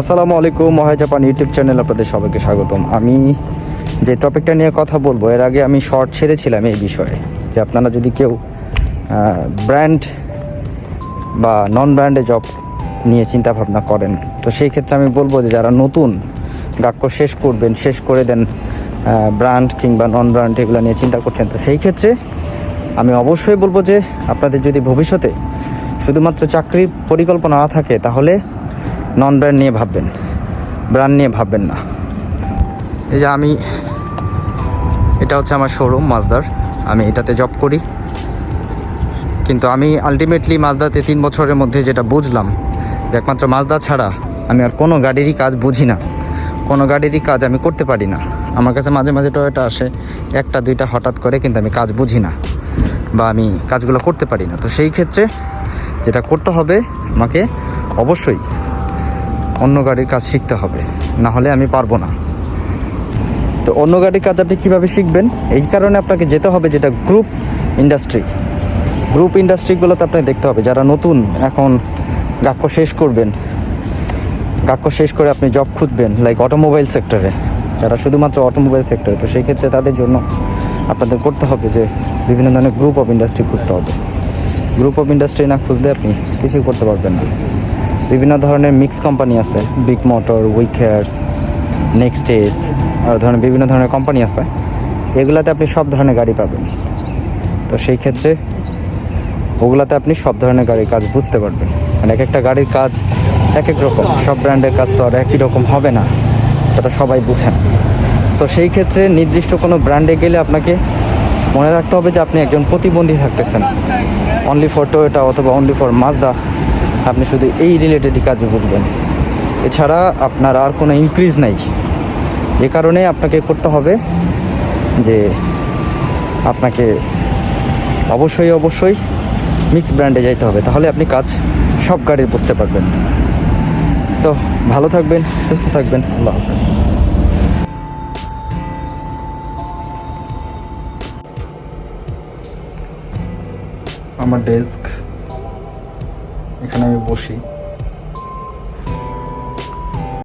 আসসালামু আলাইকুম, মহাই Japan YouTube channel আপনাদের সবাইকে স্বাগতম। আমি যে টপিকটা নিয়ে কথা বলব, এর আগে আমি শর্ট ছেড়েছিলাম এই বিষয়ে, যে আপনারা যদি কেউ ব্র্যান্ড বা নন ব্র্যান্ডে জব নিয়ে চিন্তা ভাবনা করেন, তো সেই ক্ষেত্রে আমি বলব যে যারা নতুন বাক্য শেষ করবেন, শেষ করে দেন ব্র্যান্ড কিংবা নন ব্র্যান্ড এগুলো নিয়ে চিন্তা করছেন, তো সেই ক্ষেত্রে আমি অবশ্যই বলব যে আপনাদের যদি ভবিষ্যতে শুধুমাত্র চাকরির পরিকল্পনা না থাকে, তাহলে নন ব্র্যান্ড নিয়ে ভাববেন। ব্র্যান্ড নিয়ে ভাববেন না। এই যে আমি, এটা হচ্ছে আমার শোরুম মাজদার আমি এটাতে জব করি। কিন্তু আমি আলটিমেটলি মাজদাতে তিন বছরের মধ্যে যেটা বুঝলাম, যে একমাত্র মাজদা ছাড়া আমি আর কোনো গাড়িরই কাজ বুঝি না। কোনো গাড়িরই কাজ আমি করতে পারি না। আমার কাছে মাঝে মাঝে টয়টা আসে, একটা, দুইটা হঠাৎ করে কিন্তু আমি কাজ বুঝি না বা আমি কাজগুলো করতে পারি না। তো সেই ক্ষেত্রে যেটা করতে হবে আমাকে অবশ্যই গাড়ির কাজ শিখতে হবে। না হলে আমি পারব না। তো অন্য গাড়ির কাজ আপনি কীভাবে শিখবেন? এই কারণে আপনাকে যেতে হবে যেটা গ্রুপ ইন্ডাস্ট্রি গ্রুপ ইন্ডাস্ট্রিগুলোতে আপনাকে দেখতে হবে। যারা নতুন এখন গাক্য শেষ করবেন গাক্য শেষ করে আপনি জব খুঁজবেন লাইক অটোমোবাইল সেক্টরে যারা শুধুমাত্র অটোমোবাইল সেক্টরে তো সেই ক্ষেত্রে তাদের জন্য আপনাদের করতে হবে যে বিভিন্ন ধরনের গ্রুপ অফ ইন্ডাস্ট্রি খুঁজতে হবে। গ্রুপ অফ ইন্ডাস্ট্রি না খুঁজলে আপনি কিছুই করতে পারবেন না। বিভিন্ন ধরনের মিক্স কোম্পানি আছে। বিগ মোটর উইকেয়ার্স নেক্সট এস আর ধরনের বিভিন্ন ধরনের কোম্পানি আছে। এগুলাতে আপনি সব ধরনের গাড়ি পাবেন। তো সেই ক্ষেত্রে ওগুলাতে আপনি সব ধরনের গাড়ির কাজ বুঝতে পারবেন। মানে এক একটা গাড়ির কাজ এক এক রকম। সব ব্র্যান্ডের কাজ তো আর একই রকম হবে না। সেটা সবাই বুঝেন সো সেই ক্ষেত্রে নির্দিষ্ট কোনো ব্র্যান্ডে গেলে আপনাকে মনে রাখতে হবে যে আপনি একজন প্রতিবন্ধী থাকতেছেন। অনলি ফর টোয়োটা অথবা অনলি ফর মাজদা আপনি শুধু এই রিলেটেডই কাজে বুঝবেন। এছাড়া আপনার আর কোনো ইনক্রিজ নাই। যে কারণে আপনাকে করতে হবে যে আপনাকে অবশ্যই অবশ্যই মিক্স ব্র্যান্ডে যাইতে হবে। তাহলে আপনি কাজ সব গাড়ির বুঝতে পারবেন। তো ভালো থাকবেন, সুস্থ থাকবেন। আল্লাহ হাফেজ। আমার ডেস্ক এখানে আমি বসি।